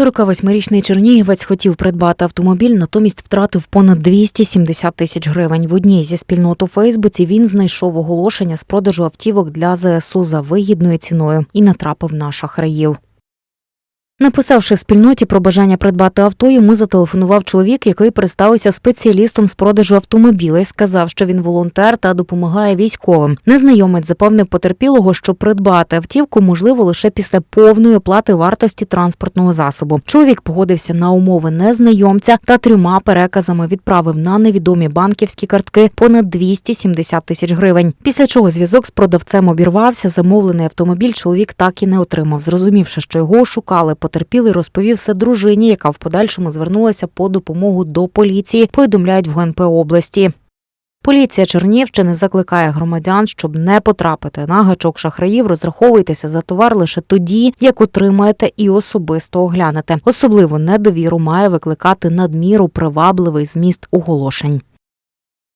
48-річний чернігівець хотів придбати автомобіль, натомість втратив понад 270 тисяч гривень. В одній зі спільнот у Фейсбуці він знайшов оголошення з продажу автівок для ЗСУ за вигідною ціною і натрапив на шахраїв. Написавши в спільноті про бажання придбати авто, йому зателефонував чоловік, який представився спеціалістом з продажу автомобілей. Сказав, що він волонтер та допомагає військовим. Незнайомець запевнив потерпілого, що придбати автівку можливо лише після повної оплати вартості транспортного засобу. Чоловік погодився на умови незнайомця та трьома переказами відправив на невідомі банківські картки понад 270 тисяч гривень. Після чого зв'язок з продавцем обірвався. Замовлений автомобіль чоловік так і не отримав. Зрозумівши, що його шукали, потерпілий розповів все дружині, яка в подальшому звернулася по допомогу до поліції. Повідомляють в ГНП області. Поліція Чернівщини закликає громадян, щоб не потрапити на гачок шахраїв, розраховуйтеся за товар лише тоді, як отримаєте і особисто оглянете. Особливо недовіру має викликати надміру привабливий зміст оголошень.